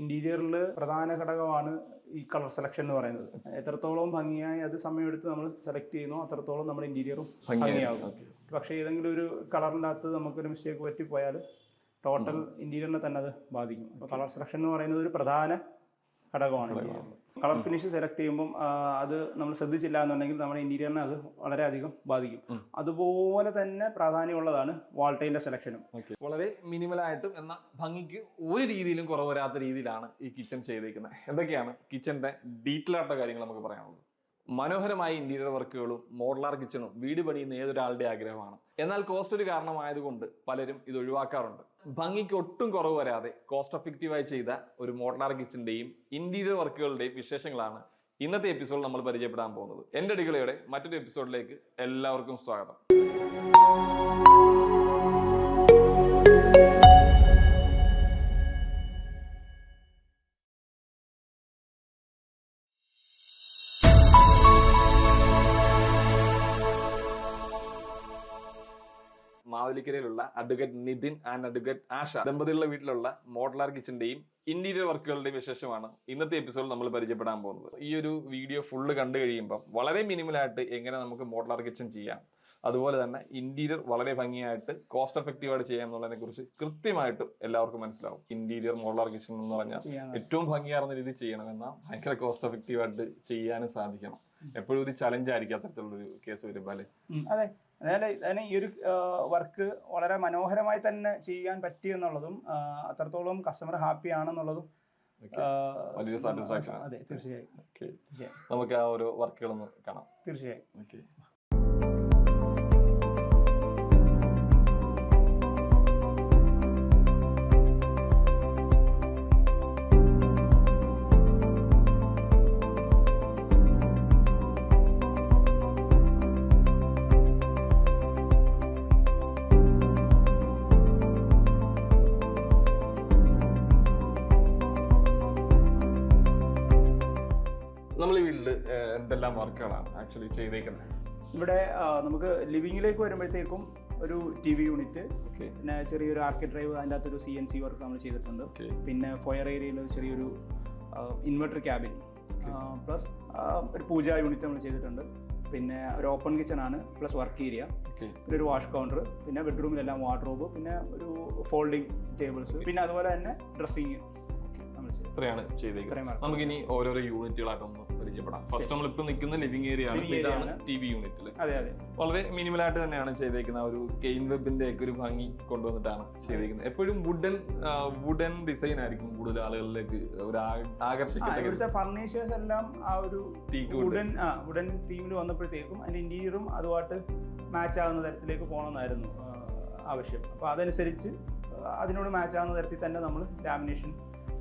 ഇന്റീരിയറിൽ പ്രധാന ഘടകമാണ് ഈ കളർ സെലക്ഷൻ എന്ന് പറയുന്നത്. എത്രത്തോളം ഭംഗിയായി അത് സമയമെടുത്ത് നമ്മൾ സെലക്ട് ചെയ്യുന്നു അത്രത്തോളം നമ്മുടെ ഇന്റീരിയറും ഭംഗിയാകും. പക്ഷേ ഏതെങ്കിലും ഒരു കളറിനകത്ത് നമുക്കൊരു മിസ്റ്റേക്ക് പറ്റിപ്പോയാൽ ടോട്ടൽ ഇന്റീരിയറിനെ തന്നെ അത് ബാധിക്കും. അപ്പോൾ കളർ സെലക്ഷൻ എന്ന് പറയുന്നത് ഒരു പ്രധാന ഘടകമാണ് കളർ ഫിനിഷ് സെലക്ട് ചെയ്യുമ്പോൾ അത് നമ്മൾ ശ്രദ്ധിച്ചില്ല എന്നുണ്ടെങ്കിൽ നമ്മുടെ ഇന്റീരിയറിനെ അത് വളരെയധികം ബാധിക്കും. അതുപോലെ തന്നെ പ്രാധാന്യമുള്ളതാണ് വാൾട്ടൈന്റെ സെലക്ഷനും വളരെ മിനിമലായിട്ടും എന്നാൽ ഭംഗിക്ക് ഒരു രീതിയിലും കുറവ് വരാത്ത രീതിയിലാണ് ഈ കിച്ചൺ ചെയ്തേക്കുന്നത്. എന്തൊക്കെയാണ് കിച്ചന്റെ ഡീറ്റെയിൽ ആയിട്ടുള്ള കാര്യങ്ങൾ നമുക്ക് പറയാനുള്ളത്? മനോഹരമായ ഇന്റീരിയർ വർക്കുകളും മോഡലാർ കിച്ചണും വീട് പണിയുന്ന ഏതൊരാളുടെ ആഗ്രഹമാണ്? എന്നാൽ കോസ്റ്റ് ഒരു കാരണമായതുകൊണ്ട് പലരും ഇത് ഒഴിവാക്കാറുണ്ട്. ഭംഗിക്ക് ഒട്ടും കുറവ് വരാതെ കോസ്റ്റ് എഫക്റ്റീവായി ചെയ്ത ഒരു മോഡലാർ കിച്ചന്റെയും ഇന്റീരിയർ വർക്കുകളുടെയും വിശേഷങ്ങളാണ് ഇന്നത്തെ എപ്പിസോഡ് നമ്മൾ പരിചയപ്പെടാൻ പോകുന്നത്. എന്റെ അടികളയുടെ മറ്റൊരു എപ്പിസോഡിലേക്ക് എല്ലാവർക്കും സ്വാഗതം. മാവലിക്കരയിലുള്ള advocate Nithin and advocate Asha ദമ്പതികളുടെ വീട്ടിലുള്ള മോഡലാർ കിച്ചന്റെയും ഇന്റീരിയർ വർക്കുകളുടെയും വിശേഷമാണ് ഇന്നത്തെ എപ്പിസോഡിൽ നമ്മൾ പരിചയപ്പെടാൻ പോകുന്നത്. ഈ ഒരു വീഡിയോ ഫുള്ള് കണ്ടു കഴിയുമ്പോൾ വളരെ മിനിമലായിട്ട് എങ്ങനെ നമുക്ക് മോഡലാർ കിച്ചൺ ചെയ്യാം അതുപോലെ തന്നെ ഇന്റീരിയർ വളരെ ഭംഗിയായിട്ട് കോസ്റ്റ് എഫക്റ്റീവായിട്ട് ചെയ്യാം എന്നുള്ളതിനെ കുറിച്ച് കൃത്യമായിട്ടും എല്ലാവർക്കും മനസ്സിലാവും. ഇന്റീരിയർ മോഡലാർ കിച്ചൺ എന്ന് പറഞ്ഞാൽ ഏറ്റവും ഭംഗിയാർന്ന രീതിയിൽ ചെയ്യണം എന്നാൽ ഭയങ്കര കോസ്റ്റ് എഫക്റ്റീവായിട്ട് ചെയ്യാനും സാധിക്കണം. എപ്പോഴും ഒരു ചലഞ്ച് ആയിരിക്കും അത്തരത്തിലുള്ളൊരു കേസ് വരുമ്പോൾ അല്ലേ? ഉം, അതെ അതായത് അതിന് ഈ ഒരു വർക്ക് വളരെ മനോഹരമായി തന്നെ ചെയ്യാൻ പറ്റി എന്നുള്ളതും അത്രത്തോളം കസ്റ്റമർ ഹാപ്പി ആണെന്നുള്ളതും വലിയൊരു satisfaction അതെ. തീർച്ചയായും. നമുക്ക് ആ ഒരു വർക്കുകളൊന്ന് കാണാം. തീർച്ചയായും. എന്തെല്ലാം വർക്കുകളാണ് ആക്ച്വലി ചെയ്തേക്കുന്നത്? ഇവിടെ നമുക്ക് ലിവിങ്ങിലേക്ക് വരുമ്പോഴത്തേക്കും ഒരു ടി വി യൂണിറ്റ് പിന്നെ ചെറിയൊരു ആർക്കി ഡ്രൈവ് അതിന്റെ അകത്തൊരു സി എൻ സി വർക്ക് നമ്മൾ ചെയ്തിട്ടുണ്ട്. പിന്നെ ഫയർ ഏരിയയിൽ ചെറിയൊരു ഇൻവെർട്ടർ ക്യാബിൻ പ്ലസ് ഒരു പൂജ യൂണിറ്റ് നമ്മൾ ചെയ്തിട്ടുണ്ട്. പിന്നെ ഒരു ഓപ്പൺ കിച്ചൺ ആണ് പ്ലസ് വർക്ക് ഏരിയ പിന്നെ ഒരു വാഷ് കൗണ്ടർ പിന്നെ ബെഡ്റൂമിലെല്ലാം വാർഡ്രോബ് പിന്നെ ഒരു ഫോൾഡിംഗ് ടേബിൾസ് പിന്നെ അതുപോലെ തന്നെ ഡ്രസ്സിങ് ഇത്രയാണ് ചെയ്തേക്കുന്നത്. നമുക്കിനി ഓരോരോ യൂണിറ്റുകളായിട്ടൊന്ന് പരിചയപ്പെടാം. ഫസ്റ്റ് നമ്മൾ ഇപ്പൊ നിൽക്കുന്ന ലിവിംഗ് ഏരിയ ആണ്. ഇതാണ്. ടി വി യൂണിറ്റിൽ അതെ അതെ. വളരെ മിനിമലായിട്ട് തന്നെയാണ് ചെയ്തേക്കുന്ന ആ ഒരു കെയിൻ വെബിന്റെ ഒക്കെ ഒരു ഭംഗി കൊണ്ടുവന്നിട്ടാണ് ചെയ്തേക്കുന്നത്. എപ്പോഴും വുഡൻ വുഡൻ ഡിസൈൻ ആയിരിക്കും കൂടുതൽ ആളുകളിലേക്ക് ഒരു ആ- ആ, ഇവിടുത്തെ ഫർണിച്ചേഴ്സ് എല്ലാം ആ ഒരു വുഡൻ വുഡൻ തീമിൽ വന്നപ്പോഴത്തേക്കും അതിന്റെ ഇന്റീരിയറും അതുമായിട്ട് മാച്ച് ആകുന്ന തരത്തിലേക്ക് പോകണമെന്നായിരുന്നു ആവശ്യം. അപ്പോൾ അതനുസരിച്ച് അതിനോട് മാച്ച് ആകുന്ന തരത്തിൽ തന്നെ നമ്മൾ ലാമിനേഷൻ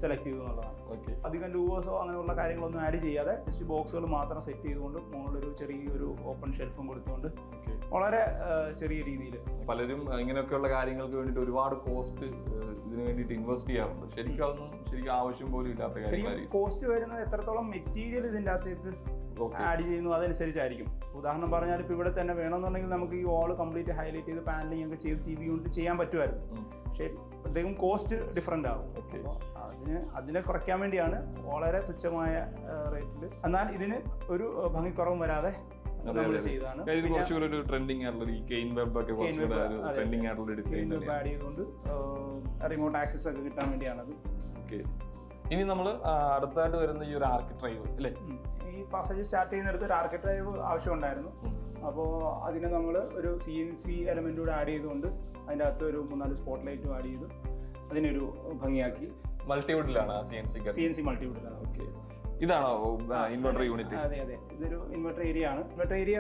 സെലക്ട് ചെയ്തു എന്നുള്ളതാണ് ഓക്കെ അധികം ലൂവേഴ്സോ അങ്ങനെയുള്ള കാര്യങ്ങളൊന്നും ആഡ് ചെയ്യാതെ ജസ്റ്റ് ബോക്സുകൾ മാത്രം സെറ്റ് ചെയ്തുകൊണ്ട് മുകളിലൊരു ചെറിയൊരു ഓപ്പൺ ഷെൽഫും കൊടുത്തുകൊണ്ട് വളരെ ചെറിയ രീതിയിൽ പലരും ഇങ്ങനെയൊക്കെയുള്ള കാര്യങ്ങൾക്ക് വേണ്ടിയിട്ട് ഒരുപാട് കോസ്റ്റ് ഇതിന് വേണ്ടിയിട്ട് ഇൻവെസ്റ്റ് ചെയ്യാറുണ്ട്. ശരിക്കും അതൊന്നും ശരിക്കും ആവശ്യം പോലും ഇല്ലാത്ത കാര്യം കോസ്റ്റ് വരുന്നത് എത്രത്തോളം മെറ്റീരിയൽ ഇതിന്റെ അകത്തേക്ക് ആഡ് ചെയ്യുന്നു അതനുസരിച്ചായിരിക്കും. ഉദാഹരണം പറഞ്ഞാൽ ഇപ്പോൾ ഇവിടെ തന്നെ വേണമെന്നുണ്ടെങ്കിൽ നമുക്ക് ഈ വാൾ കംപ്ലീറ്റ് ഹൈലൈറ്റ് ചെയ്ത് പാനലിംഗ് ഒക്കെ ചെയ്ത് ടി വി കൊണ്ട് ചെയ്യാൻ പറ്റുമായിരുന്നു. പക്ഷേ പ്രത്യേകം കോസ്റ്റ് ഡിഫറെന്റ് ആകും അപ്പോൾ അതിന് അതിനെ കുറയ്ക്കാൻ വേണ്ടിയാണ് വളരെ തുച്ഛമായ റേറ്റിൽ എന്നാൽ ഇതിന് ഒരു ഭംഗി ഭംഗിക്കുറവും വരാതെ ഇത് കുറച്ചുകൂടെ ഒരു ട്രെൻഡിങ് ആയിട്ടുള്ള ഈ കെയിൻ വെബ് ഒക്കെ. ട്രെൻഡിങ് ആയിട്ടുള്ള ഡിസൈൻ ആഡ് ചെയ്തുകൊണ്ട് റിമോട്ട് ആക്സസ് ഒക്കെ കിട്ടാൻ വേണ്ടിയാണത്. ഇനി നമ്മൾ അടുത്തായിട്ട് വരുന്ന ഈ ഒരു ആർക്ക് ഡ്രൈവ് അല്ലേ? പാസേജ് സ്റ്റാർട്ട് ചെയ്യുന്നിടത്ത് ഒരു ആർക്കി ഡ്രൈവ് ആവശ്യമുണ്ടായിരുന്നു. അപ്പോൾ അതിനെ നമ്മൾ ഒരു സി എൻ സി എലമെന്റ് കൂടെ ആഡ് ചെയ്തുകൊണ്ട് അതിന്റെ അകത്ത് ഒരു മൂന്നാൽ സ്പോട്ട് ലൈറ്റും ആഡ് ചെയ്ത്. അതിനൊരു ഭംഗിയാക്കി. മൾട്ടിവുഡിലാണ് C N C C N C മൾട്ടിവുഡിലാണ് okay ഇതാണോ ഇൻവെർട്ടർ യൂണിറ്റ് അതെ അതെ. ഇതൊരു ഇൻവെർട്ടർ ഏരിയ ആണ്. ഇൻവെർട്ടർ ഏരിയ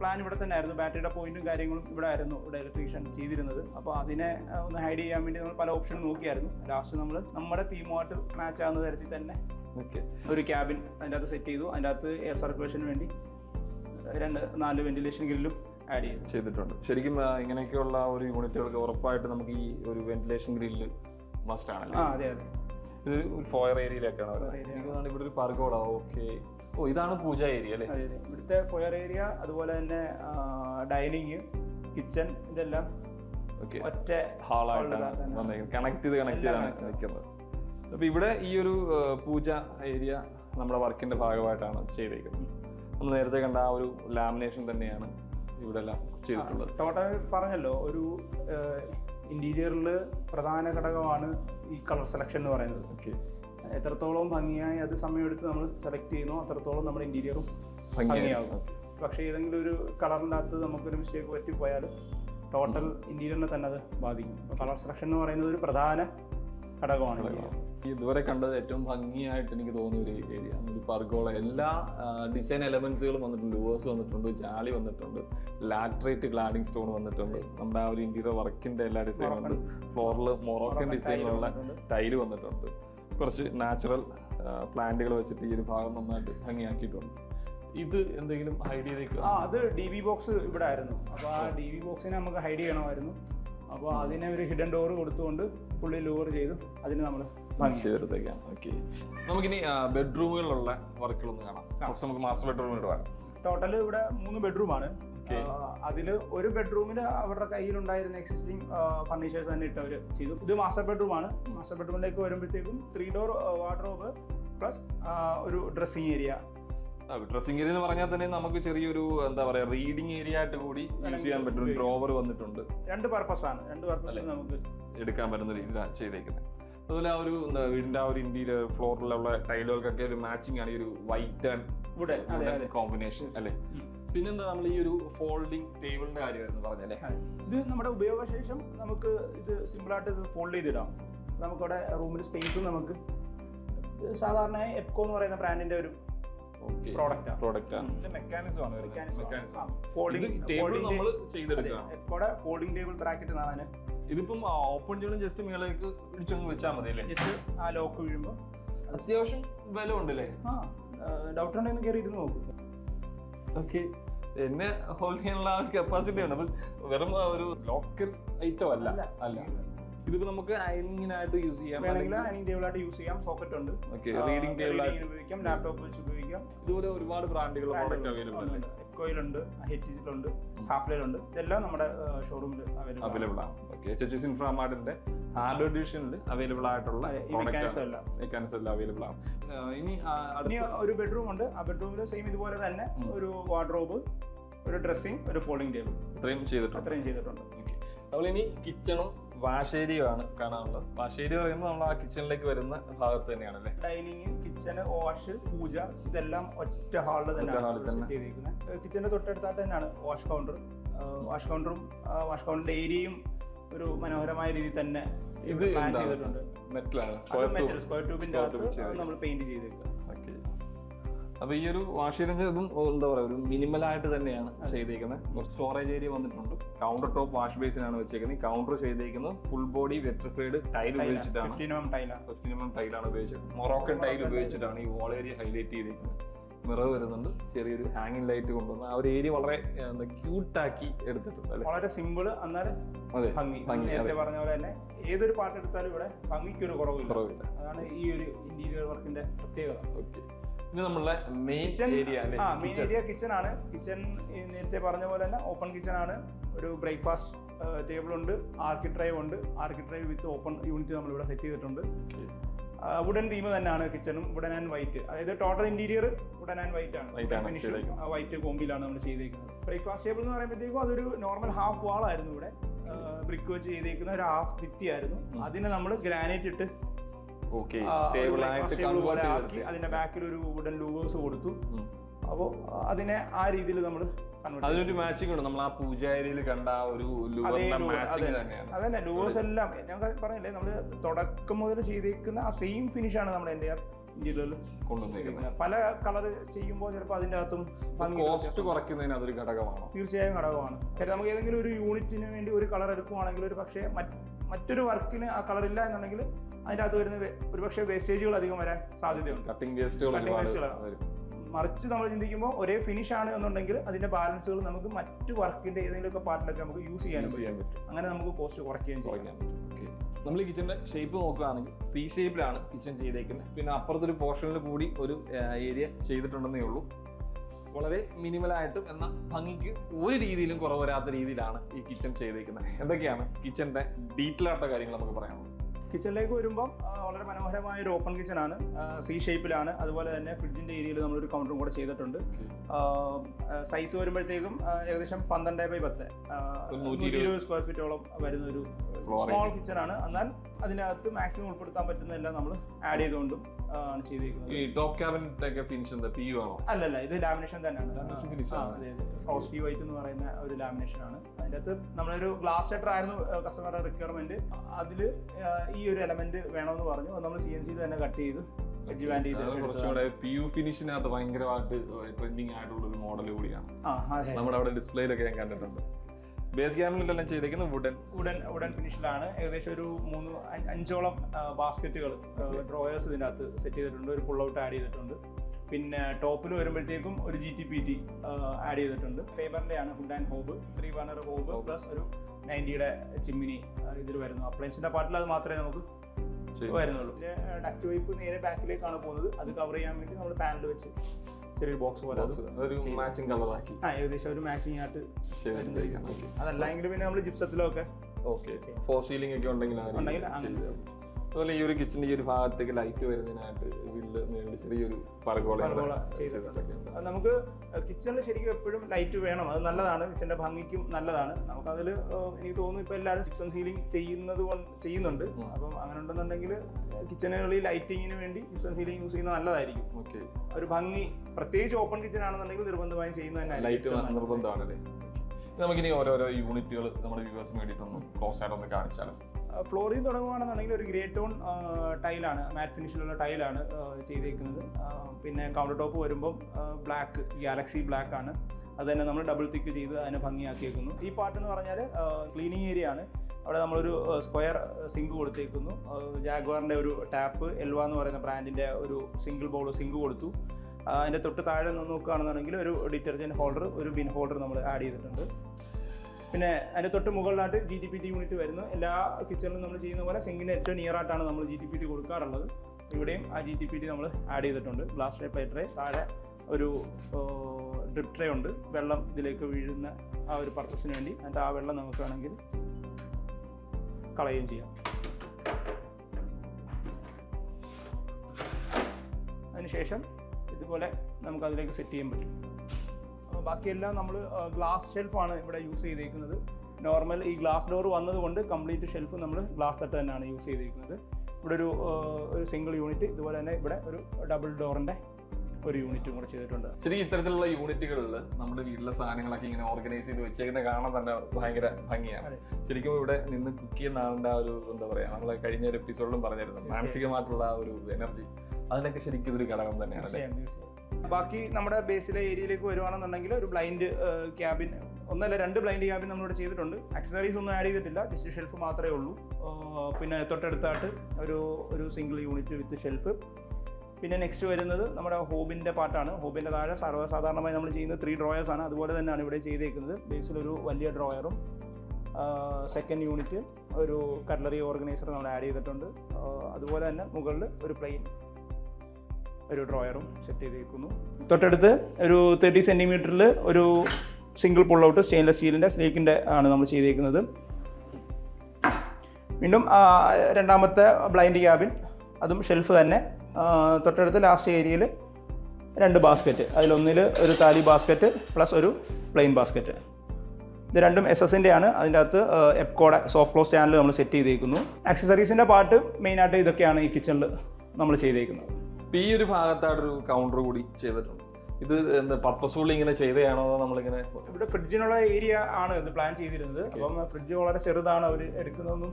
പ്ലാൻ ഇവിടെ തന്നെ ആയിരുന്നു. ബാറ്ററിയുടെ പോയിന്റും കാര്യങ്ങളും ഇവിടെ ആയിരുന്നു ഇവിടെ ഇലക്ട്രീഷ്യൻ ചെയ്തിരുന്നത്. അപ്പോൾ അതിനെ ഒന്ന് ഹൈഡ് ചെയ്യാൻ വേണ്ടി നമ്മൾ പല ഓപ്ഷനും നോക്കിയായിരുന്നു. ലാസ്റ്റ് നമ്മൾ നമ്മുടെ തീമുമായിട്ട് മാച്ച് ആവുന്ന തരത്തിൽ തന്നെ ഓക്കെ. ഒരു ക്യാബിൻ അതിന്റെ അകത്ത് സെറ്റ് ചെയ്തു. അതിന്റെ അകത്ത് എയർ സർക്കുലേഷന് വേണ്ടി രണ്ട് നാല് വെന്റിലേഷൻ ഗ്രില്ലും ആഡ് ചെയ്തു. ചെയ്തിട്ടുണ്ട്. ശരിക്കും ഇങ്ങനെയൊക്കെയുള്ള ഒരു യൂണിറ്റുകൾക്ക് ഉറപ്പായിട്ട് നമുക്ക് ഈ ഒരു വെന്റിലേഷൻ ഗ്രില്ല് മസ്റ്റ് ആണല്ലേ? ആ അതെ അതെ. ഇത് ഒരു ഫോയർ ഏരിയയിലേക്കാണ് എനിക്ക് ഇവിടെ ഒരു പർഗോള ഓക്കെ. ഓ ഇതാണ് പൂജ ഏരിയ അല്ലേ? ഇവിടുത്തെ ഫോയർ ഏരിയ അതുപോലെ തന്നെ ഡൈനിങ് കിച്ചൺ ഇതെല്ലാം ഓക്കെ. ഒറ്റ ഹാളായിട്ടാണ്. വന്നേക്കുന്നത്. കണക്ട് ചെയ്ത് കണക്ട് ചെയ്താണ് നിൽക്കുന്നത്. അപ്പോൾ ഇവിടെ ഈ ഒരു പൂജ ഏരിയ നമ്മുടെ വർക്കിന്റെ ഭാഗമായിട്ടാണ് ചെയ്തേക്കുന്നത്. നമ്മൾ നേരത്തെ കണ്ട ആ ഒരു ലാമിനേഷൻ തന്നെയാണ് ഇവിടെ എല്ലാം ചെയ്തിട്ടുള്ളത് ടോട്ടൽ പറഞ്ഞല്ലോ ഒരു ഇന്റീരിയറിൽ പ്രധാന ഘടകമാണ് ഈ കളർ സെലക്ഷൻ എന്ന് പറയുന്നത്. ഓക്കെ. എത്രത്തോളം ഭംഗിയായി അത് സമയമെടുത്ത് നമ്മൾ സെലക്ട് ചെയ്യുന്നു അത്രത്തോളം നമ്മുടെ ഇന്റീരിയറും ഭംഗിയാകും പക്ഷേ ഏതെങ്കിലും ഒരു കളറിനകത്ത് നമുക്കൊരു മിസ്റ്റേക്ക് പറ്റിപ്പോയാൽ ടോട്ടൽ ഇന്റീരിയറിനെ തന്നെ അത് ബാധിക്കും. കളർ സെലക്ഷൻ എന്ന് പറയുന്നത് ഒരു പ്രധാന ഘടകമാണ്. ഇതുവരെ കണ്ടത് ഏറ്റവും ഭംഗിയായിട്ട് എനിക്ക് തോന്നിയ ഒരു ഏരിയ ഒരു പർഗോള. എല്ലാ ഡിസൈൻ എലമെന്റ്സുകളും വന്നിട്ടുണ്ട്. ലൂവേഴ്സ് വന്നിട്ടുണ്ട് ജാലി വന്നിട്ടുണ്ട് ലാട്രേറ്റ് ക്ലാഡിംഗ് സ്റ്റോൺ വന്നിട്ടുണ്ട്. നമ്മുടെ ആ ഒരു ഇന്റീരിയർ വർക്കിന്റെ എല്ലാ ഡിസൈനും ഉണ്ട്. ഫ്ലോറിൽ മൊറോക്കൻ ഡിസൈനിലുള്ള. ടൈൽ വന്നിട്ടുണ്ട്. കുറച്ച് നാച്ചുറൽ പ്ലാന്റുകൾ വെച്ചിട്ട് ഈ ഒരു ഭാഗം നന്നായിട്ട് ഭംഗിയാക്കിയിട്ടുണ്ട്. ഇത് എന്തെങ്കിലും ഹൈഡ് ചെയ്തേക്കും ആ അത് ഡി ബി ബോക്സ് ഇവിടെ ആയിരുന്നു. അപ്പോൾ ആ ഡി ബി ബോക്സിനെ നമുക്ക് ഹൈഡ് ചെയ്യണമായിരുന്നു. അപ്പോൾ അതിനെ ഒരു ഹിഡൻ ഡോർ കൊടുത്തുകൊണ്ട് പുള്ളി ലൂവർ ചെയ്തു അതിന് നമ്മൾ ഭംഗി ചെയ്തെടുത്തേക്കാം ഓക്കെ നമുക്കിനി ബെഡ്റൂമുകളിലുള്ള വർക്കുകളൊന്ന് കാണാം. ഫസ്റ്റ് നമുക്ക് മാസ്റ്റർ ബെഡ്റൂമിൽ വരാം. ടോട്ടൽ ഇവിടെ മൂന്ന് ബെഡ്റൂമാണ് അതിൽ അതിൽ ഒരു ബെഡ്റൂമിൽ അവരുടെ കയ്യിലുണ്ടായിരുന്ന എക്സിസ്റ്റിംഗ് ഫർണിച്ചേഴ്സ് തന്നെ ഇട്ട് അവർ ചെയ്തു. ഇത് മാസ്റ്റർ ബെഡ്റൂമാണ് മാസ്റ്റർ ബെഡ്റൂമിലേക്ക് വരുമ്പോഴത്തേക്കും ത്രീ ഡോർ വാർഡ്രോബ് പ്ലസ് ഒരു ഡ്രസ്സിങ് ഏരിയ ഡ്രസ്സിംഗ് ഏരിയ എന്ന് പറഞ്ഞാൽ തന്നെ നമുക്ക് ചെറിയൊരു എന്താ പറയാ റീഡിംഗ് ഏരിയ ആയിട്ട് കൂടി യൂസ് ചെയ്യാൻ പറ്റും ഡ്രോവർ വന്നിട്ടുണ്ട്. രണ്ട് പർപ്പസ് ആണ്. രണ്ട് പർപ്പസ്? നമുക്ക് എടുക്കാൻ പറ്റുന്ന രീതിയിലാണ് ചെയ്തേക്കുന്നത്. അതുപോലെ ആ ഒരു വീടിന്റെ ആ ഒരു ഇന്റീരിയർ ഫ്ലോറിലുള്ള ടൈലുകൾക്കൊക്കെ ഒരു മാച്ചിങ് ആണ് ഈ ഒരു വൈറ്റ് ആൻഡ് കോമ്പിനേഷൻ അല്ലെ? പിന്നെന്താ നമ്മൾ ഈ ഒരു ഫോൾഡിംഗ് ടേബിളിന്റെ കാര്യമായിരുന്നു പറഞ്ഞല്ലേ ഇത് നമ്മുടെ ഉപയോഗശേഷം നമുക്ക് ഇത് സിമ്പിൾ ആയിട്ട് ഇത് ഫോൾഡ് ചെയ്തിടാം. നമുക്കവിടെ റൂമിൽ സ്പേസും നമുക്ക് സാധാരണയായി സാധാരണ എപ്കോ എന്ന് പറയുന്ന ബ്രാൻഡിന്റെ ഒരു ഫോൾഡിംഗ് ടേബിൾ നമ്മൾ ചെയ്തെടുക്കണം എപ്കോടെ ഫോൾഡിംഗ് ടേബിൾ ബ്രാക്കറ്റ് എന്നാണ് അതിന് ഇതിപ്പം ഓപ്പൺ ചെയ്യണം ജസ്റ്റ് മേളേക്ക് ഇടിച്ചൊന്ന് വെച്ചാൽ മതി അല്ലേ? ജസ്റ്റ് ആ ലോക്ക് വീഴുമ്പോൾ അത്യാവശ്യം ബലം ഉണ്ടല്ലേ ആ ഡൗട്ട് ഉണ്ടെങ്കിൽ കയറി ഇരുന്ന് നോക്കും. ഓക്കെ എന്നെ ഹോൾഡ് ചെയ്യാനുള്ള ആ ഒരു കപ്പാസിറ്റി ഉണ്ട്. അപ്പം വെറും ഒരു ലോക്കൽ ഐറ്റം അല്ല. അല്ല. ഇതിപ്പോ നമുക്ക് ആയിട്ട് യൂസ് ചെയ്യാം. വേണമെങ്കിൽ അനിങ് ടേബിൾ ആയിട്ട് യൂസ് ചെയ്യാം. സോക്കറ്റ് ഉണ്ട്. ഓക്കെ റീഡിംഗ് ടേബിൾ ഉപയോഗിക്കാം. ലാപ്ടോപ്പ് വെച്ച് ഉപയോഗിക്കാം. ഇതുപോലെ ഒരുപാട് ബ്രാൻഡുകൾ പ്രോഡക്റ്റ് അവൈലബിൾ അല്ലേ എക്കോയിലുണ്ട് ഹെറ്റിസിലുണ്ട് ഉണ്ട് ഇതെല്ലാം നമ്മുടെ ഷോറൂമിൽ അവൈലബിൾ അവൈലബിൾ ആണ്. ഓക്കെ എച്ച് ഇൻഫ്രാമാർട്ടിന്റെ ഹാർഡ് എഡിഷനിൽ അവൈലബിൾ ആയിട്ടുള്ള മെക്കാനിക്സ് എല്ലാം അവൈലബിൾ ആണ്. ഇനി അതിന് ഇനി ഒരു ബെഡ്റൂം ഉണ്ട്. ആ ബെഡ്റൂമിൽ സെയിം ഇതുപോലെ തന്നെ ഒരു വാർഡ്രോബ് ഒരു ഡ്രസ്സിംഗ് ഒരു ഫോൾഡിംഗ് ടേബിൾ ഇത്രയും ചെയ്തിട്ടുണ്ട്. അത്രയും ചെയ്തിട്ടുണ്ട്. ഓക്കെ നമ്മളിനി കിച്ചണും വാഷേരിയുമാണ് കാണാനുള്ളത്. വാഷേരി പറയുമ്പോൾ നമ്മൾ ആ കിച്ചണിലേക്ക് വരുന്ന ഭാഗത്ത് തന്നെയാണ് അല്ലേ? ഡൈനിങ് കിച്ചൺ വാഷ് പൂജ ഇതെല്ലാം ഒറ്റ ഹാളിൽ തന്നെയാണ് കിച്ചന്റെ തൊട്ടടുത്തായിട്ട് തന്നെയാണ് വാഷ് കൗണ്ടർ വാഷ് കൗണ്ടറും വാഷ് കൗണ്ടറിന്റെ ഏരിയയും ഒരു മനോഹരമായ രീതിയിൽ തന്നെ ഇത് പ്ലാൻ ചെയ്തിട്ടുണ്ട്. മെറ്റലാണ് സ്ക്വയർ ട്യൂബിന്റെ. നമ്മൾ പെയിന്റ് ചെയ്തേക്കുക. ഓക്കെ അപ്പൊ ഈ ഒരു വാഷിംഗ് ഇതും എന്താ പറയുക ഒരു മിനിമൽ ആയിട്ട് തന്നെയാണ് ചെയ്തേക്കുന്നത്. കുറച്ച് സ്റ്റോറേജ് ഏരിയ വന്നിട്ടുണ്ട്. കൗണ്ടർ ടോപ്പ് വാഷ് ബേസിനാണ് വെച്ചേക്കുന്നത്. കൗണ്ടർ ചെയ്തേക്കുന്നത് ഫുൾ ബോഡി വെട്രിഫൈഡ് ടൈൽ ഉപയോഗിച്ചിട്ടാണ്. ഫിഫ്റ്റീൻ എം ടൈലാണ് ഫിഫ്റ്റീൻ എം ടൈലാണ് ഉപയോഗിച്ചത്. മൊറോക്കൻ ടൈൽ ഉപയോഗിച്ചിട്ടാണ് ഈ വാൾ ഏരിയ ഹൈലൈറ്റ് ചെയ്തേക്കുന്നത്. മിറർ വരുന്നുണ്ട്. ചെറിയൊരു ഹാങ്ങിങ് ലൈറ്റ് കൊണ്ടുവന്ന് ആ ഒരു ഏരിയ വളരെ ക്യൂട്ട് എന്താ ക്യൂട്ടാക്കി എടുത്തിട്ടുണ്ട് അല്ലെ? വളരെ സിമ്പിൾ എന്നാലും ഭംഗി, നേരത്തെ പറഞ്ഞ പോലെ തന്നെ ഏതൊരു പാട്ട് എടുത്താലും ഇവിടെ ഭംഗിക്കൊരു കുറവില്ല. കുറവില്ല. അതാണ് ഈ ഒരു ഇന്റീരിയർ വർക്കിന്റെ പ്രത്യേകത. ഓക്കെ ഇനി നമ്മളെ മെയിൻ ഏരിയ ആ മെയിൻ ഏരിയ കിച്ചൺ ആണ്. കിച്ചൺ നേരത്തെ പറഞ്ഞ പോലെ തന്നെ ഓപ്പൺ കിച്ചൺ ആണ്. ഒരു ബ്രേക്ക്ഫാസ്റ്റ് ടേബിൾ ഉണ്ട് ആർക്കി ഡ്രൈവ് ഉണ്ട്. ആർക്കി ഡ്രൈവ് വിത്ത് ഓപ്പൺ യൂണിറ്റ് നമ്മൾ ഇവിടെ സെറ്റ് ചെയ്തിട്ടുണ്ട് വുഡൻ തീം തന്നെയാണ് കിച്ചണും വുഡൻ ആൻഡ് വൈറ്റ് അതായത് total interior wooden and white ആണ്. വൈറ്റ് കോമ്പിലാണ് നമ്മൾ ചെയ്തേക്കുന്നത്. ബ്രേക്ക്ഫാസ്റ്റ് ടേബിൾ എന്ന് പറയുമ്പോഴത്തേക്കും അതൊരു നോർമൽ ഹാഫ് വാൾ ആയിരുന്നു ഇവിടെ. ബ്രിക്ക് വെച്ച് ചെയ്തേക്കുന്ന ഒരു ഹാഫ് ഭിത്തി ആയിരുന്നു അതിനെ നമ്മൾ ഗ്രാനൈറ്റ് ഇട്ട് അതിന്റെ ബാക്കിൽ ഒരു വുഡൻ ലൂവേഴ്സ് കൊടുത്തു. അപ്പോ അപ്പോൾ അതിനെ ആ രീതിയിൽ നമ്മൾ അതിനൊരു മാച്ചിങ് ഉണ്ട്. നമ്മൾ ആ പൂജ ഏരിയയിൽ കണ്ട ആ ഒരു അതന്നെ. ലൂവേഴ്സ് എല്ലാം. ഞങ്ങൾ പറഞ്ഞില്ലേ നമ്മൾ തുടക്കം മുതൽ ചെയ്തേക്കുന്ന ആ സെയിം ഫിനിഷ് ആണ് നമ്മുടെ എന്റെ ഇന്ത്യയിൽ കൊണ്ടുവന്നിരിക്കുന്നത് പല കളർ ചെയ്യുമ്പോൾ ചിലപ്പോൾ അതിന്റെ അകത്തും കോസ്റ്റ് കുറയ്ക്കുന്നതിന് അതൊരു ഘടകമാണ്. തീർച്ചയായും ഘടകമാണ്. കാര്യം നമുക്ക് ഏതെങ്കിലും ഒരു യൂണിറ്റിന് വേണ്ടി ഒരു കളർ എടുക്കുവാണെങ്കിൽ ഒരു പക്ഷേ മറ്റൊരു വർക്കിന് ആ കളർ ഇല്ല എന്നുണ്ടെങ്കിൽ അതിന്റെ അകത്ത് വരുന്ന ഒരുപക്ഷെ വേസ്റ്റേജുകൾ അധികം വരാൻ സാധ്യതയുണ്ട്. കട്ടിംഗ് വേസ്റ്റുകൾ മറിച്ച് നമ്മൾ ചിന്തിക്കുമ്പോൾ ഒരേ ഫിനിഷ് ആണ് എന്നുണ്ടെങ്കിൽ അതിന്റെ ബാലൻസുകൾ നമുക്ക് മറ്റു വർക്കിന്റെ ഏതെങ്കിലുമൊക്കെ പാർട്ടിലൊക്കെ നമുക്ക് യൂസ് ചെയ്യാനും ചെയ്യാൻ പറ്റും. അങ്ങനെ നമുക്ക് കോസ്റ്റ് കുറയ്ക്കുകയും ചെയ്യാം. പറ്റും. നമ്മൾ ഈ കിച്ചന്റെ ഷേപ്പ് നോക്കുകയാണെങ്കിൽ സി ഷേപ്പിലാണ് കിച്ചൺ ചെയ്തേക്കുന്നത്. പിന്നെ അപ്പുറത്തൊരു പോർഷനിൽ കൂടി ഒരു ഏരിയ ചെയ്തിട്ടുണ്ടെന്നേ ഉള്ളൂ. വളരെ മിനിമലായിട്ടും എന്നാൽ ഭംഗിക്ക് ഒരു രീതിയിലും കുറവ് വരാത്ത രീതിയിലാണ് ഈ കിച്ചൺ ചെയ്തേക്കുന്നത്. എന്തൊക്കെയാണ് കിച്ചന്റെ ഡീറ്റെയിൽ ആയിട്ടുള്ള കാര്യങ്ങൾ നമുക്ക് പറയാനുള്ളത്? കിച്ചണിലേക്ക് വരുമ്പം വളരെ മനോഹരമായ ഒരു ഓപ്പൺ കിച്ചൺ ആണ് സി ഷേപ്പിലാണ് അതുപോലെ തന്നെ ഫ്രിഡ്ജിന്റെ ഏരിയയിൽ നമ്മളൊരു കൗണ്ടറും കൂടെ ചെയ്തിട്ടുണ്ട്. സൈസ് വരുമ്പോഴത്തേക്കും ഏകദേശം പന്ത്രണ്ട് ബൈ പത്ത്. നൂറ്റി ഇരുപത് സ്ക്വയർ ഫീറ്റോളം വരുന്ന ഒരു സ്മോൾ കിച്ചൺ ആണ്. എന്നാൽ അതിനകത്ത് മാക്സിമം ഉൾപ്പെടുത്താൻ പറ്റുന്നതെല്ലാം നമ്മൾ ആഡ് ചെയ്തുകൊണ്ടും ആണ് ചെയ്തിരിക്കുന്നത് ഈ ടോപ്പ് ക്യാബിനറ്റ് ഒക്കെ ഫിനിഷ് എന്താ പി യു ആണോ? അല്ലല്ല ഇത് ലാമിനേഷൻ തന്നെയാണ്. ആ, അതെ അതെ. ഫ്രോസ്റ്റി വൈറ്റ് എന്ന് പറയുന്ന ഒരു ലാമിനേഷൻ ആണ്. അതിന്റെ അകത്ത് നമ്മളൊരു ഗ്ലാസ് ഷട്ടർ ആയിരുന്നു കസ്റ്റമറുടെ റിക്വയർമെന്റ് അതിൽ ഈ ഒരു എലമെന്റ് വേണമെന്ന് പറഞ്ഞു. അത് നമ്മൾ സി എൻ സി തന്നെ കട്ട് ചെയ്ത് പി യു ഫിനിഷിനകത്ത് ഭയങ്കരമായിട്ട് ട്രെൻഡിങ് ആയിട്ടുള്ള ഒരു മോഡൽ കൂടിയാണ്. നമ്മുടെ അവിടെ ഡിസ്പ്ലേയിലൊക്കെ ഞാൻ കണ്ടിട്ടുണ്ട്. ബേസ് ക്യാമ്പിലെല്ലാം ചെയ്തേക്കുന്നത് വുഡൻ വുഡൻ വുഡൻ ഫിനിഷിലാണ് ഏകദേശം ഒരു മൂന്ന് അഞ്ച് അഞ്ചോളം ബാസ്ക്കറ്റുകൾ ഡ്രോയേഴ്സ് ഇതിനകത്ത് സെറ്റ് ചെയ്തിട്ടുണ്ട്. ഒരു പുൾ ഔട്ട് ആഡ് ചെയ്തിട്ടുണ്ട്. പിന്നെ ടോപ്പിൽ വരുമ്പോഴത്തേക്കും ഒരു G T P T add ചെയ്തിട്ടുണ്ട്. ഫേബറിന്റെ ആണ് hood and hob three burner hob plus ഒരു നയന്റിയുടെ ചിമ്മിനി ഇതിൽ വരുന്നു. അപ്ലയൻസിന്റെ പാർട്ടിൽ അത് മാത്രമേ നമുക്ക് വരുന്നുള്ളൂ. പിന്നെ ഡക്ട് വൈപ്പ് നേരെ ബാക്കിലേക്കാണ് പോകുന്നത്. അത് കവർ ചെയ്യാൻ വേണ്ടി നമ്മൾ പാനൽ വെച്ച് ചെറിയൊരു ബോക്സ് പോലെ മാച്ചിങ് കളറാക്കി ആ ഏകദേശം ഒരു മാച്ചിങ് ആയിട്ട് അതല്ലെങ്കിൽ പിന്നെ നമ്മൾ ജിപ്സത്തിലൊക്കെ ഓക്കെ ഫോർ സീലിംഗ് ഒക്കെ ഉണ്ടെങ്കിൽ ഉണ്ടെങ്കിൽ. അതുപോലെ ഈ ഒരു കിച്ചണിന്റെ ഈ ഒരു ഭാഗത്തേക്ക് ലൈറ്റ് വരുന്നതിനായിട്ട് വില്ല് മേളിൽ ചെറിയൊരു ചെയ്തിട്ടുണ്ട്. നമുക്ക് കിച്ചണിൽ ശരിക്കും എപ്പോഴും ലൈറ്റ് വേണം. അത് നല്ലതാണ്. കിച്ചന്റെ ഭംഗിക്കും നല്ലതാണ്. നമുക്കതിൽ എനിക്ക് തോന്നുന്നു ഇപ്പൊ എല്ലാവരും കിച്ചൺ സീലിംഗ് ചെയ്യുന്നത് ചെയ്യുന്നുണ്ട്. അപ്പം അങ്ങനെ ഉണ്ടെന്നുണ്ടെങ്കിൽ കിച്ചണുകളിൽ ലൈറ്റിങ്ങിന് വേണ്ടി കിച്ചൺ സീലിംഗ് യൂസ് ചെയ്യുന്നത് നല്ലതായിരിക്കും. ഓക്കെ. ഒരു ഭംഗി പ്രത്യേകിച്ച് ഓപ്പൺ കിച്ചൺ ആണെന്നുണ്ടെങ്കിൽ നിർബന്ധമായും ചെയ്യുന്നത് തന്നെ ലൈറ്റ് നിർബന്ധമാണ് നമുക്കിനി ഓരോരോ യൂണിറ്റുകൾ നമ്മുടെ വ്യൂവേഴ്സിന് വേണ്ടിയിട്ടൊന്ന് ക്ലോസ് ആയിട്ട് ഒന്ന് കാണിച്ചാലും? ഫ്ലോറിൽ നിന്ന് തുടങ്ങുകയാണെന്നുണ്ടെങ്കിൽ ഒരു ഗ്രേ ടോൺ ടൈലാണ് മാറ്റ് ഫിനിഷിലുള്ള ടൈലാണ് ചെയ്തേക്കുന്നത്. പിന്നെ കൗണ്ടർ ടോപ്പ് വരുമ്പം ബ്ലാക്ക് ഗാലക്സി ബ്ലാക്ക് ആണ്. അത് തന്നെ നമ്മൾ ഡബിൾ തിക്ക് ചെയ്ത് അതിനെ ഭംഗിയാക്കിയേക്കുന്നു. ഈ പാർട്ട് എന്ന് പറഞ്ഞാൽ ക്ലീനിങ് ഏരിയ ആണ്. അവിടെ നമ്മളൊരു സ്ക്വയർ സിങ്ക് കൊടുത്തേക്കുന്നു. ജാഗ്വാറിന്റെ ഒരു ടാപ്പ് എൽവ എന്ന് പറയുന്ന ബ്രാൻഡിന്റെ ഒരു സിംഗിൾ ബോൾ സിങ്ക് കൊടുത്തു. അതിന്റെ തൊട്ട് താഴെ നിന്ന് നോക്കുകയാണെന്നുണ്ടെങ്കിൽ ഒരു ഡിറ്റർജന്റ് ഹോൾഡർ ഒരു ബിൻ ഹോൾഡർ നമ്മൾ ആഡ് ചെയ്തിട്ടുണ്ട്. പിന്നെ അതിന്റെ തൊട്ട് മുകളിലായിട്ട് G T P T unit വരുന്നു. എല്ലാ കിച്ചണിലും നമ്മൾ ചെയ്യുന്ന പോലെ സിങ്കിന് ഏറ്റവും നിയർ ആയിട്ടാണ് നമ്മൾ ജി ടി പി ടി കൊടുക്കാറുള്ളത്. ഇവിടെയും ആ ജി ടി പി ടി നമ്മൾ ആഡ് ചെയ്തിട്ടുണ്ട്. ഗ്ലാസ് ട്രേ പ്ലേറ്റ് ട്രേ താഴെ ഒരു ഡ്രിപ്പ് ട്രേ ഉണ്ട്. വെള്ളം ഇതിലേക്ക് വീഴുന്ന ആ ഒരു പർപ്പസിന് വേണ്ടി. എന്നിട്ട് ആ വെള്ളം നമുക്ക് വേണമെങ്കിൽ കളയുകയും ചെയ്യാം. അതിനുശേഷം ഇതുപോലെ നമുക്ക് അതിലേക്ക് സെറ്റ് ചെയ്യാൻ പറ്റും. ബാക്കിയെല്ലാം നമ്മൾ ഗ്ലാസ് ഷെൽഫാണ് ഇവിടെ യൂസ് ചെയ്തേക്കുന്നത്. നോർമൽ ഈ ഗ്ലാസ് ഡോർ വന്നതുകൊണ്ട് കംപ്ലീറ്റ് ഷെൽഫ് നമ്മൾ ഗ്ലാസ് തട്ട് തന്നെയാണ് യൂസ് ചെയ്തേക്കുന്നത്. ഇവിടെ ഒരു ഒരു സിംഗിൾ യൂണിറ്റ് ഇതുപോലെ തന്നെ ഇവിടെ ഒരു ഡബിൾ ഡോറിന്റെ ഒരു യൂണിറ്റും കൂടെ ചെയ്തിട്ടുണ്ട്. ശരിക്കും ഇത്തരത്തിലുള്ള യൂണിറ്റുകളിൽ നമ്മുടെ വീട്ടിലെ സാധനങ്ങളൊക്കെ ഇങ്ങനെ ഓർഗനൈസ് ചെയ്ത് വെച്ചേക്കുന്ന കാണാൻ തന്നെ ഭയങ്കര ഭംഗിയാണ്. ശരിക്കും ഇവിടെ നിന്ന് കുക്ക് ചെയ്യുന്ന ആളുടെ ആ ഒരു എന്താ പറയാ നമ്മൾ കഴിഞ്ഞ ഒരു എപ്പിസോഡിലും പറഞ്ഞിരുന്നു. മാനസികമായിട്ടുള്ള ആ ഒരു എനർജി അതിനൊക്കെ ശരിക്കും ഇതൊരു ഘടകം തന്നെയാണ് ബാക്കി നമ്മുടെ ബേസിലെ ഏരിയയിലേക്ക് വരുവാണെന്നുണ്ടെങ്കിൽ ഒരു ബ്ലൈൻഡ് ക്യാബിൻ ഒന്നല്ല രണ്ട് ബ്ലൈൻഡ് ക്യാബിൻ നമ്മളിവിടെ ചെയ്തിട്ടുണ്ട്. ആക്സസറീസ് ഒന്നും ആഡ് ചെയ്തിട്ടില്ല ജസ്റ്റ് ഷെൽഫ് മാത്രമേ ഉള്ളൂ. പിന്നെ തൊട്ടടുത്തായിട്ട് ഒരു ഒരു സിംഗിൾ യൂണിറ്റ് വിത്ത് ഷെൽഫ് പിന്നെ നെക്സ്റ്റ് വരുന്നത് നമ്മുടെ ഹോബിന്റെ പാർട്ടാണ് ഹോബിന്റെ താഴെ സർവസാധാരണമായി നമ്മൾ ചെയ്യുന്ന ത്രീ ഡ്രോയേഴ്സാണ് അതുപോലെ തന്നെയാണ് ഇവിടെ ചെയ്തേക്കുന്നത്. ബേസിലൊരു വലിയ ഡ്രോയറും സെക്കൻഡ് യൂണിറ്റ് ഒരു കട്ലറി ഓർഗനൈസർ നമ്മൾ ആഡ് ചെയ്തിട്ടുണ്ട്. അതുപോലെ തന്നെ മുകളിൽ ഒരു പ്ലെയിൻ ഒരു ഡ്രോയറും സെറ്റ് ചെയ്തിരിക്കുന്നു തൊട്ടടുത്ത് ഒരു തേർട്ടി സെന്റിമീറ്ററിൽ ഒരു സിംഗിൾ പുൾ ഔട്ട് സ്റ്റെയിൻലെസ് സ്റ്റീലിന്റെ സ്നേക്കിന്റെ ആണ് നമ്മൾ ചെയ്തിരിക്കുന്നത് വീണ്ടും രണ്ടാമത്തെ ബ്ലൈൻഡ് ക്യാബിൻ അതും ഷെൽഫ് തന്നെ. തൊട്ടടുത്ത് ലാസ്റ്റ് ഏരിയയിൽ രണ്ട് ബാസ്ക്കറ്റ് അതിലൊന്നിൽ ഒരു താലി ബാസ്ക്കറ്റ് പ്ലസ് ഒരു പ്ലെയിൻ ബാസ്ക്കറ്റ് ഇത് രണ്ടും എസ് എസിന്റെ ആണ്. അതിന്റെ അകത്ത് എപ്കോടെ സോഫ്റ്റ് ക്ലോസ് ചാനൽ നമ്മൾ സെറ്റ് ചെയ്തേക്കുന്നു. ആക്സസറീസിന്റെ പാർട്ട് മെയിനായിട്ട് ഇതൊക്കെയാണ് ഈ കിച്ചണിൽ നമ്മൾ ചെയ്തേക്കുന്നത്. ഇപ്പൊ ഈ ഒരു ഭാഗത്തായിട്ടൊരു കൗണ്ടർ കൂടി ചെയ്തിട്ടുണ്ട്. ഇത് എന്താ പർപ്പസ്ഫുള്ളി ഇങ്ങനെ ചെയ്തതാണോ നമ്മളിങ്ങനെ ഇവിടെ ഫ്രിഡ്ജിനുള്ള ഏരിയ ആണ് ഇത് പ്ലാൻ ചെയ്തിരുന്നത്. അപ്പം ഫ്രിഡ്ജ് വളരെ ചെറുതാണ് അവർ എടുക്കുന്നതെന്നും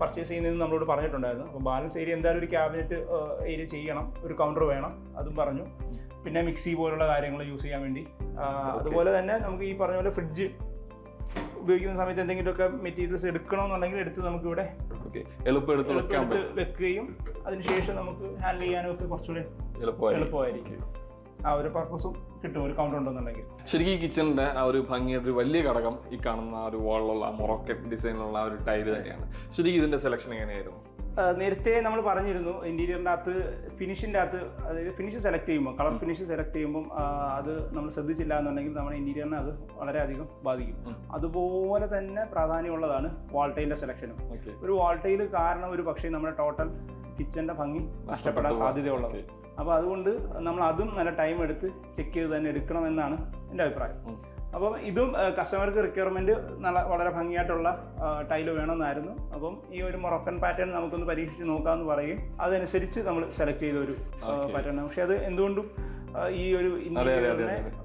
പർച്ചേസ് ചെയ്യുന്നതെന്നും നമ്മളോട് പറഞ്ഞിട്ടുണ്ടായിരുന്നു. അപ്പം ബാലൻസ് ഏരിയ എന്തായാലും ഒരു ക്യാബിനറ്റ് ഏരിയ ചെയ്യണം. ഒരു കൗണ്ടർ വേണം. അതും പറഞ്ഞു. പിന്നെ മിക്സി പോലുള്ള കാര്യങ്ങൾ യൂസ് ചെയ്യാൻ വേണ്ടി. അതുപോലെ തന്നെ നമുക്ക് ഈ പറഞ്ഞ പോലെ ഫ്രിഡ്ജ് ഉപയോഗിക്കുന്ന സമയത്ത് എന്തെങ്കിലുമൊക്കെ മെറ്റീരിയൽസ് എടുക്കണമെന്നുണ്ടെങ്കിൽ എടുത്ത് നമുക്ക് ഇവിടെ എളുപ്പം എടുത്ത് വെക്കാൻ വെക്കുകയും അതിനുശേഷം നമുക്ക് ഹാൻഡിൽ ചെയ്യാനും ഒക്കെ കുറച്ചുകൂടെ എളുപ്പമായിരിക്കും. ആ ഒരു പർപ്പസും കിട്ടും ഒരു കൗണ്ടർ ഉണ്ടെന്നുണ്ടെങ്കിൽ. ശരിക്കും ഈ കിച്ചണിന്റെ ആ ഒരു ഭംഗിയുടെ ഒരു വലിയ ഘടകം ഈ കാണുന്ന ആ ഒരു വാളിലുള്ള മൊറോക്കറ്റ് ഡിസൈനിലുള്ള ആ ഒരു ടൈൽ തന്നെയാണ്. ശരിക്കും ഇതിന്റെ സെലക്ഷൻ എങ്ങനെയായിരുന്നു? നേരത്തെ നമ്മൾ പറഞ്ഞിരുന്നു ഇന്റീരിയറിന്റെ അകത്ത് ഫിനിഷിന്റെ അകത്ത് അതായത് ഫിനിഷ് സെലക്ട് ചെയ്യുമ്പോൾ കളർ ഫിനിഷ് സെലക്ട് ചെയ്യുമ്പോൾ അത് നമ്മൾ ശ്രദ്ധിച്ചില്ല എന്നുണ്ടെങ്കിൽ നമ്മുടെ ഇന്റീരിയറിനെ അത് വളരെയധികം ബാധിക്കും. അതുപോലെ തന്നെ പ്രാധാന്യമുള്ളതാണ് വാൾട്ടൈലിന്റെ സെലക്ഷനും ഒരു വാൾട്ടൈൽ കാരണം ഒരു പക്ഷേ നമ്മുടെ ടോട്ടൽ കിച്ചന്റെ ഭംഗി നഷ്ടപ്പെടാൻ സാധ്യതയുള്ളത്. അപ്പോൾ അതുകൊണ്ട് നമ്മൾ അതും നല്ല ടൈം എടുത്ത് ചെക്ക് ചെയ്ത് തന്നെ എടുക്കണമെന്നാണ് എന്റെ അഭിപ്രായം. അപ്പം ഇതും കസ്റ്റമർക്ക് റിക്വയർമെന്റ് നല്ല വളരെ ഭംഗിയായിട്ടുള്ള ടൈൽ വേണമെന്നായിരുന്നു. അപ്പം ഈ ഒരു മൊറക്കൻ പാറ്റേൺ നമുക്കൊന്ന് പരീക്ഷിച്ച് നോക്കാമെന്ന് പറയും. അതനുസരിച്ച് നമ്മൾ സെലക്ട് ചെയ്ത ഒരു പാറ്റേൺ പക്ഷേ അത് എന്തുകൊണ്ടും ഈ ഒരു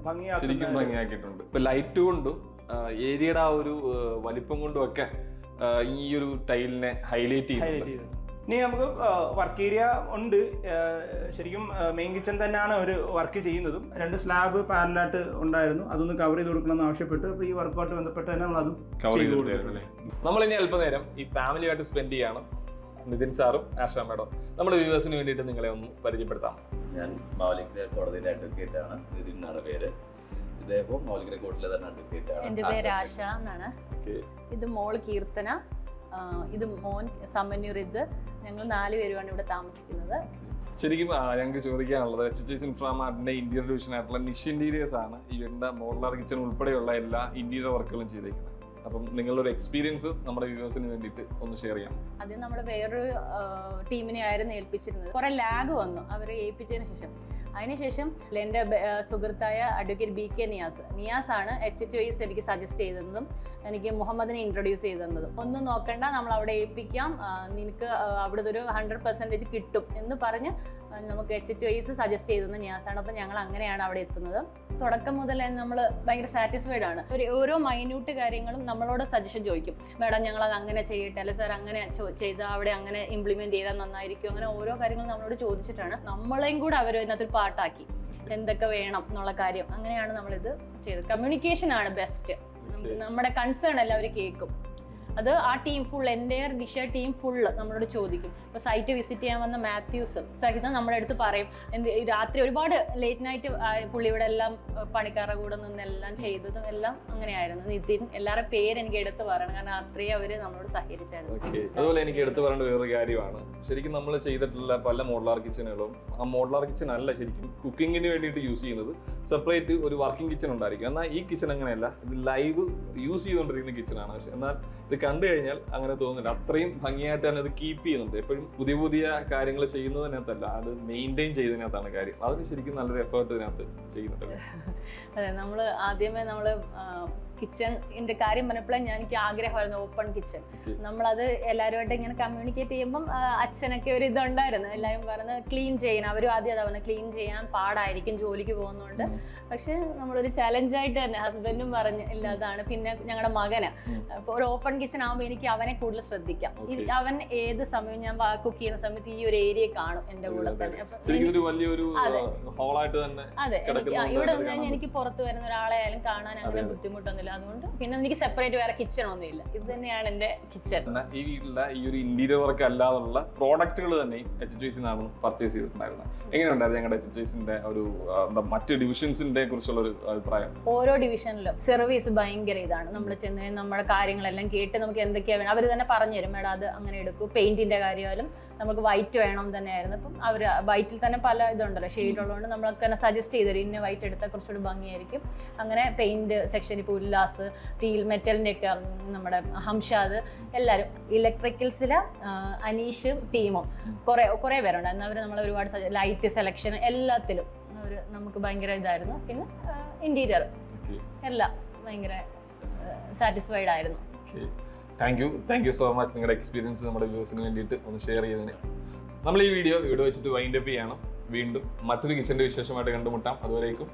ഭംഗിയാക്കിയിട്ടുണ്ട്. ഇപ്പൊ ലൈറ്റ് കൊണ്ടും ഏരിയയുടെ ആ ഒരു വലിപ്പം കൊണ്ടും ഒക്കെ ഈ ഒരു ടൈലിനെ ഹൈലൈറ്റ് ചെയ്യുന്നു ചെയ്യുന്നുണ്ട്. ഇനി നമുക്ക് വർക്ക് ഏരിയ ഉണ്ട്. ശരിക്കും മെയിൻ കിച്ചൺ തന്നെയാണ് അവർ വർക്ക് ചെയ്യുന്നതും. രണ്ട് സ്ലാബ് പാനലായിട്ട് ഉണ്ടായിരുന്നു. അതൊന്ന് കവർ ചെയ്ത് കൊടുക്കണമെന്ന് ആവശ്യപ്പെട്ട്. അപ്പോൾ ഈ വർക്കുമായിട്ട് ബന്ധപ്പെട്ട് തന്നെ നമ്മൾ അതും കവർ ചെയ്ത് നമ്മൾ ഇനി അല്പനേരം ഈ ഫാമിലിയായിട്ട് സ്പെൻഡ് ചെയ്യാണ് നിതിൻ സാറും ആഷ മേഡം. നമ്മുടെ വ്യൂവേഴ്സിന് വേണ്ടിയിട്ട് നിങ്ങളെ ഒന്ന് പരിചയപ്പെടുത്താം. ഞാൻ മാവലിക്കര കോടതിയിലെ അഡ്വക്കേറ്റ് ആണ്. നിതിൻ എന്നാണ് പേര്. ഇദ്ദേഹവും മാവലിക്കര കോടതിയിലെ തന്നെ അഡ്വക്കേറ്റ് ആണ്. എന്റെ പേര് ആശ എന്നാണ്. ഓക്കെ ഇത് മോൾ കീർത്തന. ഇത് മോൻ സമന്യൂർ ഇത് ഞങ്ങൾ നാല് പേരുമാണ് ഇവിടെ താമസിക്കുന്നത്. ശരിക്കും ഞങ്ങൾക്ക് ചോദിക്കാനുള്ളത് എച്ച് എച്ച് ഇൻഫ്രാമാർട്ടിന്റെ ഇന്റീരിയർ ഡിവിഷൻ ആയിട്ടുള്ള നിഷ് ഇന്റീരിയേഴ്സ് ആണ്. വീടിന്റെ മോഡലാർ കിച്ചൺ ഉൾപ്പെടെയുള്ള എല്ലാ ഇന്റീരിയർ വർക്കുകളും ചെയ്തേക്കുന്നത്. അപ്പം നിങ്ങളുടെ ഒരു എക്സ്പീരിയൻസ് നമ്മുടെ വ്യൂവേഴ്സിന് വേണ്ടിയിട്ട് ഒന്ന് ഷെയർ ചെയ്യാം. ആദ്യം നമ്മൾ വേറൊരു ടീമിനെ ആയിരുന്നു ഏൽപ്പിച്ചിരുന്നത്. കുറേ ലാഗ് വന്നു. അവരെ ഏൽപ്പിച്ചതിന് ശേഷം. അതിനുശേഷം എന്റെ സുഹൃത്തായ advocate B K Niyas. Niyas ആണ് എച്ച് എച്ച് വൈസ് എനിക്ക് സജസ്റ്റ് ചെയ്തതും എനിക്ക് മുഹമ്മദിനെ ഇൻട്രൊഡ്യൂസ് ചെയ്ത് തന്നതും ഒന്നും നോക്കണ്ട നമ്മൾ അവിടെ ഏൽപ്പിക്കാം. നിനക്ക് അവിടുത്തെ ഒരു ഹൺഡ്രഡ് പെർസെന്റേജ് കിട്ടും എന്ന് പറഞ്ഞ് നമുക്ക് എച്ച് എച്ച് വൈസ് സജസ്റ്റ് ചെയ്തത് നിയാസാണ്. അപ്പോൾ ഞങ്ങൾ അങ്ങനെയാണ് അവിടെ എത്തുന്നത്. തുടക്കം മുതൽ നമ്മൾ ഭയങ്കര സാറ്റിസ്ഫൈഡ് ആണ്. ഒരു ഓരോ മൈന്യൂട്ട് കാര്യങ്ങളും നമ്മളോട് സജഷൻ ചോദിക്കും. മേഡം ഞങ്ങൾ അത് അങ്ങനെ ചെയ്യട്ടെ അല്ലെ സാർ അങ്ങനെ ചെയ്താൽ അവിടെ അങ്ങനെ ഇംപ്ലിമെന്റ് ചെയ്താൽ നന്നായിരിക്കും. അങ്ങനെ ഓരോ കാര്യങ്ങളും നമ്മളോട് ചോദിച്ചിട്ടാണ് നമ്മളെയും കൂടെ അവർ ഇതിനകത്തൊരു പാട്ടാക്കി. എന്തൊക്കെ വേണം? എന്നുള്ള കാര്യം. അങ്ങനെയാണ് നമ്മളിത് ചെയ്തത്. കമ്മ്യൂണിക്കേഷൻ ആണ് ബെസ്റ്റ് നമ്മുടെ കൺസേൺ എല്ലാവരും കേൾക്കും. അത് ആ ടീം ഫുൾ എന്റെ ഡിഷ ടീം ഫുള്ള് നമ്മളോട് ചോദിക്കും. ഇപ്പോൾ സൈറ്റ് വിസിറ്റ് ചെയ്യാൻ വന്ന മാത്യൂസ് സഹിതം നമ്മുടെ അടുത്ത് പറയും എന്ത് രാത്രി ഒരുപാട് ലേറ്റ് നൈറ്റ് പുള്ളി ഇവിടെ എല്ലാം പണിക്കാരുടെ കൂടെ നിന്നെല്ലാം ചെയ്തതും എല്ലാം അങ്ങനെയായിരുന്നു. നിതിൻ എല്ലാവരുടെ പേര് എനിക്ക് എടുത്ത് പറയണം കാരണം അത്രയും അവർ നമ്മളോട് സഹകരിച്ചായിരുന്നു. അതുപോലെ എനിക്ക് എടുത്തു പറയേണ്ട വേറൊരു കാര്യമാണ്. ശരിക്കും നമ്മൾ ചെയ്തിട്ടുള്ള പല മോഡലാർ കിച്ചണുകളും ആ മോഡലാർ കിച്ചൺ അല്ല ശരിക്കും കുക്കിങ്ങിന് വേണ്ടിയിട്ട് യൂസ് ചെയ്യുന്നത്. സെപ്പറേറ്റ് ഒരു വർക്കിംഗ് കിച്ചൺ ഉണ്ടായിരിക്കും. എന്നാൽ ഈ കിച്ചൺ അങ്ങനെയല്ല. ഇത് ലൈവ് യൂസ് ചെയ്തുകൊണ്ടിരിക്കുന്ന കിച്ചണാണ് പക്ഷെ എന്നാൽ ഇത് കണ്ടു കഴിഞ്ഞാൽ അങ്ങനെ തോന്നുന്നില്ല. അത്രയും ഭംഗിയായിട്ട് തന്നെ അത് കീപ്പ് ചെയ്യുന്നുണ്ട്. എപ്പോഴും പുതിയ പുതിയ കാര്യങ്ങൾ ചെയ്യുന്നതിനകത്തല്ല അത് മെയിന്റെയിൻ ചെയ്തതിനകത്താണ് കാര്യം. അതിന് ശരിക്കും നല്ലൊരു എഫേർട്ട് ഇതിനകത്ത് ചെയ്യുന്നുണ്ട്. അതെ നമ്മൾ ആദ്യമേ നമ്മൾ കിച്ചണിന്റെ കാര്യം പറഞ്ഞപ്പോഴും ഞാൻ എനിക്ക് ആഗ്രഹമായിരുന്നു ഓപ്പൺ കിച്ചൺ. നമ്മളത് എല്ലാവരുമായിട്ട് ഇങ്ങനെ കമ്മ്യൂണിക്കേറ്റ് ചെയ്യുമ്പം അച്ഛനൊക്കെ ഒരു ഇതുണ്ടായിരുന്നു. എല്ലാവരും പറഞ്ഞ് ക്ലീൻ ചെയ്യണം. അവരും ആദ്യം അതാ പറഞ്ഞു ക്ലീൻ ചെയ്യാൻ പാടായിരിക്കും ജോലിക്ക് പോകുന്നതുകൊണ്ട് പക്ഷെ നമ്മളൊരു ചലഞ്ചായിട്ട് തന്നെ ഹസ്ബൻഡും പറഞ്ഞ് ഇല്ലാതാണ് പിന്നെ ഞങ്ങളുടെ മകന്. അപ്പോൾ ഒരു ഓപ്പൺ കിച്ചൺ ആകുമ്പോൾ എനിക്ക് അവനെ കൂടുതൽ ശ്രദ്ധിക്കാം. അവൻ ഏത് സമയവും ഞാൻ കുക്ക് ചെയ്യുന്ന സമയത്ത് ഈ ഒരു ഏരിയ കാണും എന്റെ കൂടെ തന്നെ. അതെ. അതെ. എനിക്ക് ഇവിടെ നിന്ന് എനിക്ക് പുറത്ത് വരുന്ന ഒരാളെ ആയാലും കാണാൻ അങ്ങനെ അതെ. അതുകൊണ്ട് പിന്നെ എനിക്ക് സെപ്പറേറ്റ് വേറെ കിച്ചൺ ഒന്നും ഇല്ല. ഇത് തന്നെയാണ് എന്റെ കിച്ചൺ ഈ വീട്ടിലെ ഈ ഒരു ഇന്റീരിയർ വർക്ക് അല്ലാതുള്ള പ്രോഡക്റ്റുകൾ തന്നെ എച്ച് ചോയ്സിൽ നിന്നാണ് പർച്ചേസ് ചെയ്തിട്ടുണ്ടായിരുന്നത്. എങ്ങനെയുണ്ടായിരുന്നു ഞങ്ങളുടെ എച്ച് ചോയ്സിന്റെ ഒരു മറ്റ് ഡിവിഷൻസിന്റെ കുറിച്ചുള്ള ഒരു അഭിപ്രായം? ഓരോ ഡിവിഷനിലും സർവീസ് ഭയങ്കര ഇതാണ്. നമ്മൾ ചെന്ന് നമ്മുടെ കാര്യങ്ങളെല്ലാം കേട്ട് നമുക്ക് എന്തൊക്കെയാ വേണം. അവർ തന്നെ പറഞ്ഞു തരും മേഡം അത് അങ്ങനെ എടുക്കൂ. പെയിന്റിന്റെ കാര്യമായാലും നമുക്ക് വൈറ്റ് വേണം തന്നെയായിരുന്നു. അപ്പം അവർ വൈറ്റിൽ തന്നെ പല ഇതുണ്ടല്ലോ. ഷെയ്ഡ് ഉള്ളതുകൊണ്ട് നമ്മളൊക്കെ സജസ്റ്റ് ചെയ്തു തരും. ഇന്ന വൈറ്റ് എടുത്താൽ കുറച്ചുകൂടി ഭംഗിയായിരിക്കും. അങ്ങനെ പെയിന്റ് സെക്ഷൻ ഇപ്പോൾ ഉല്ലാസ് സ്റ്റീൽ മെറ്റലിന്റെ ഒക്കെ ഉം, നമ്മുടെ ഹംഷാദ് എല്ലാവരും ഇലക്ട്രിക്കൽസിൽ അനീഷും ടീമും കുറേ കുറേ പേരുണ്ടായിരുന്നു അവർ നമ്മളെ ഒരുപാട് ലൈറ്റ് സെലക്ഷൻ എല്ലാത്തിലും അവർ നമുക്ക് ഭയങ്കര ഇതായിരുന്നു. പിന്നെ ഇന്റീരിയർ എല്ലാം ഭയങ്കര സാറ്റിസ്ഫൈഡ് ആയിരുന്നു. Thank you thank you so much നിങ്ങളുടെ എക്സ്പീരിയൻസ് നമ്മുടെ വ്യൂസിന് വേണ്ടിയിട്ട് ഒന്ന് ഷെയർ ചെയ്തതിന്. നമ്മൾ ഈ വീഡിയോ ഇവിടെ വെച്ചിട്ട് വൈൻഡ് അപ്പ് ചെയ്യണം. വീണ്ടും മറ്റൊരു കിച്ചന്റെ വിശേഷമായിട്ട് കണ്ടുമുട്ടാം. അതുവരേക്കും.